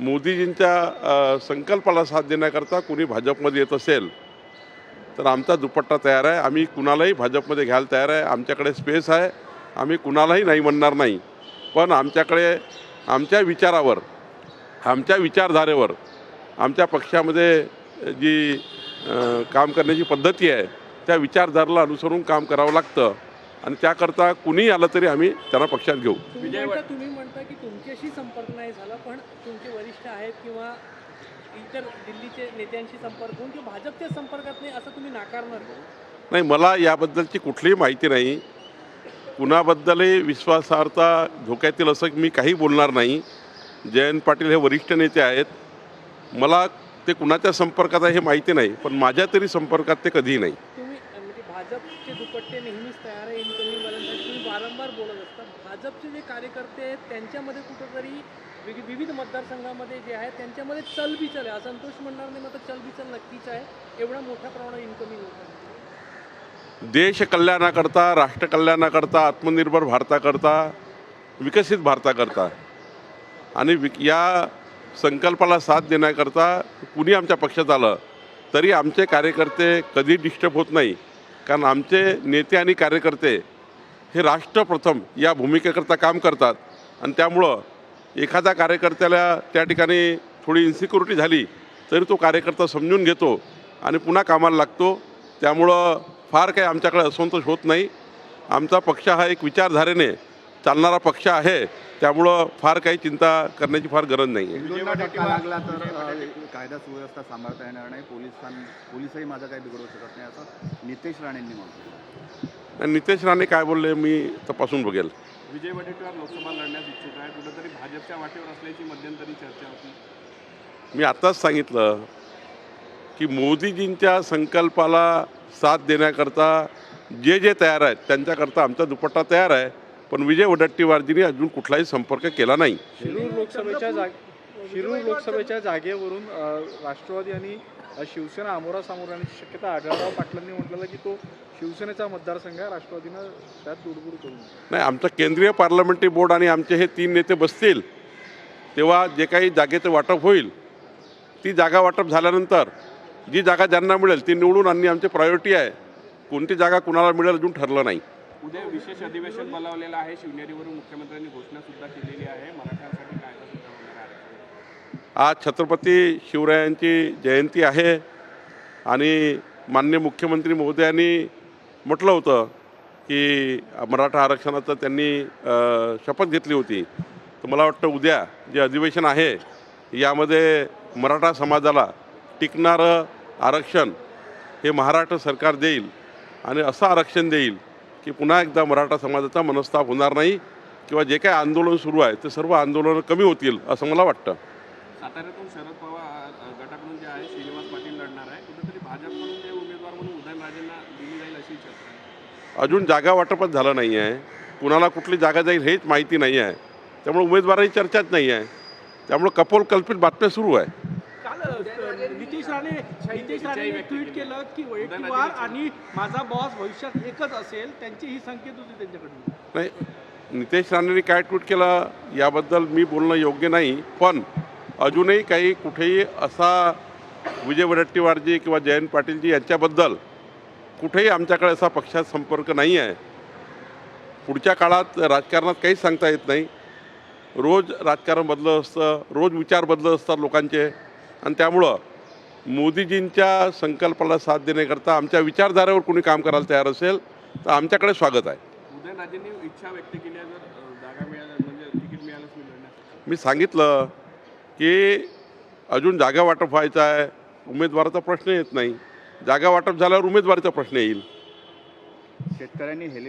मोदीजींच्या संकल्पाला साथ देण्याकरता कुणी भाजपमध्ये येत असेल तर आमचा दुपट्टा तयार आहे. आम्ही कुणालाही भाजपमध्ये घ्यायला तयार आहे. आमच्याकडे स्पेस आहे. आम्ही कुणालाही नाही म्हणणार नाही. पण आमच्याकडे आमच्या विचारावर आमच्या विचारधारेवर आमच्या पक्षामध्ये जी काम करण्याची पद्धती आहे त्या विचारधारेला अनुसरून काम करावं लागतं. आणि त्याकरता कुणीही आलं तरी आम्ही त्यांना पक्षात घेऊ. तुम्ही म्हणता तुम्ही म्हणता की तुमच्याशी संपर्क नाही झाला पण तुमचे वरिष्ठ आहेत किंवा इतर दिल्लीचे नेत्यांशी संपर्क होऊन किंवा भाजपच्या संपर्कात नाही असं तुम्ही नाकारणार का? नाही मला याबद्दलची कुठलीही माहिती नाही. कुणाबद्दलही विश्वासार्हता धोक्यात येईल असं मी काही बोलणार नाही. जयंत पाटील हे वरिष्ठ नेते आहेत. मला ते कुणाच्या संपर्कात आहे हे माहिती नाही पण माझ्या तरी संपर्कात ते कधीही नाही तुम्ही अं, म्हणजे भाजपचे दुपट्टे नेहमीच तयार आहे इन्कमिंग वाल्यांसाठी तुम्ही वारंवार बोलत असता. भाजपचे जे कार्यकर्ते आहेत त्यांच्यामध्ये कुठंतरी विवि- विविध मतदारसंघामध्ये जे आहे त्यांच्यामध्ये चलबिचल आहे. असंतोष म्हणणार नाही मात्र चलबिचल नक्कीच आहे. एवढा मोठ्या प्रमाणात इन्कमिंग होत आहे देश कल्याणाकरता राष्ट्र कल्याणाकरता आत्मनिर्भर भारताकरता विकसित भारताकरता आणि विक या संकल्पाला साथ देण्याकरता कुणी आमच्या पक्षात आलं तरी आमचे कार्यकर्ते कधी डिस्टर्ब होत नाही. कारण आमचे नेते आणि कार्यकर्ते हे राष्ट्रप्रथम या भूमिकेकरता काम करतात. आणि त्यामुळं एखाद्या कार्यकर्त्याला त्या ठिकाणी थोडी इन्सिक्युरिटी झाली तरी तो कार्यकर्ता समजून घेतो आणि पुन्हा कामाला लागतो. त्यामुळं फार काही आमच्याकडे असंतोष होत नाही. आमचा पक्ष हा एक विचारधारेने चालणारा पक्ष आहे त्यामुळं फार काही चिंता करण्याची फार गरज नाही आहे लागला तर कायदा सुव्यवस्था सांभाळता येणार नाही. पोलिसां पोलिसही माझं काही बिघडवू शकत नाही असं नितेश राणेंनी म्हटलं. आणि नितेश राणे काय बोलले मी तपासून बघेल. विजय वडेट्टीवार लोकसभा लढण्यास इच्छुक आहे कुठेतरी भाजपच्या वाटेवर असल्याची मध्यंतरी चर्चा होती. मी आत्ताच सांगितलं की मोदीजींच्या संकल्पाला साथ देण्याकरता जे जे तयार आहेत त्यांच्याकरता आमचा दुपट्टा तयार आहे. पण विजय वडट्टीवारजींनी अजून कुठलाही संपर्क केला नाही. शिरूर लोकसभेच्या जाग शिरूर लोकसभेच्या जागेवरून राष्ट्रवादी आणि शिवसेना अमोरा सामोर येण्याची शक्यता आढळराव पाटलांनी म्हटलेलं की तो शिवसेनेचा मतदारसंघ आहे राष्ट्रवादीनं त्यात दुडबुड करू नये नाही आमचं केंद्रीय पार्लमेंटरी बोर्ड आणि आमचे हे तीन नेते बसतील तेव्हा जे काही जागेचं वाटप होईल ती जागा वाटप झाल्यानंतर जी जागा ज्यांना मिळेल ती निवडून आणणे आमची प्रायोरिटी आहे. कोणती जागा कुणाला मिळेल अजून ठरलं नाही. उद्या विशेष अधिवेशन बोलावलेलं आहे. शिवनेरीवरून मुख्यमंत्र्यांनी घोषणा सुद्धा केलेली आहे. मराठ्यांसाठी कायदा सुद्धा होणार आहे. आज छत्रपती शिवरायांची जयंती आहे. आणि मान्य मुख्यमंत्री महोदयांनी म्हटलं होतं की मराठा आरक्षणाचं त्यांनी शपथ घेतली होती. तर मला वाटतं उद्या जे अधिवेशन आहे यामध्ये मराठा समाजाला टिकणारं आरक्षण हे महाराष्ट्र सरकार देईल आणि असं आरक्षण देईल की पुन्हा एकदा मराठा समाजाचा मनस्ताप होणार नाही किंवा जे काही आंदोलन सुरू आहे ते सर्व आंदोलनं कमी होतील असं मला वाटतं. साताऱ्यातून शरद पवार गटाकडून जे आहे श्रीनिवास पाटील लढणार आहे. कुठेतरी भाजपकडून जे उमेदवार म्हणून उदयनराजेंना दिली जाईल अशी चर्चा अजून जागा वाटपच झालं नाही आहे. कुणाला कुठली जागा जाईल हेच माहिती नाही आहे. त्यामुळे उमेदवाराची चर्चाच नाही आहे. त्यामुळे कपोल कल्पित बातम्या सुरू आहे. नितेश राणे ट्विट केलं की आणि माझा बॉस भविष्यात एकच असेल त्यांची ही संकेत होती त्यांच्याकडून. नाही नितेश राणेंनी काय ट्विट केलं याबद्दल मी बोलणं योग्य नाही पण अजूनही काही कुठेही असा विजय वडट्टीवारजी किंवा जयंत पाटीलजी यांच्याबद्दल कुठेही आमच्याकडे असा पक्षात संपर्क नाही आहे. पुढच्या काळात राजकारणात काहीच सांगता येत नाही. रोज राजकारण बदलत असतं रोज विचार बदलत असतात लोकांचे. आणि त्यामुळं मोदीजींच्या संकल्पाला साथ देण्याकरता आमच्या विचारधारेवर कोणी काम करायला तयार असेल तर आमच्याकडे स्वागत आहे. उदयनराजेंनी इच्छा व्यक्त केली म्हणजे तिकीट मिळालंच मी सांगितलं की अजून जागा वाटप व्हायचं आहे उमेदवाराचा प्रश्न येत नाही. जागा वाटप झाल्यावर उमेदवारीचा प्रश्न येईल. शेतकऱ्यांनी हेली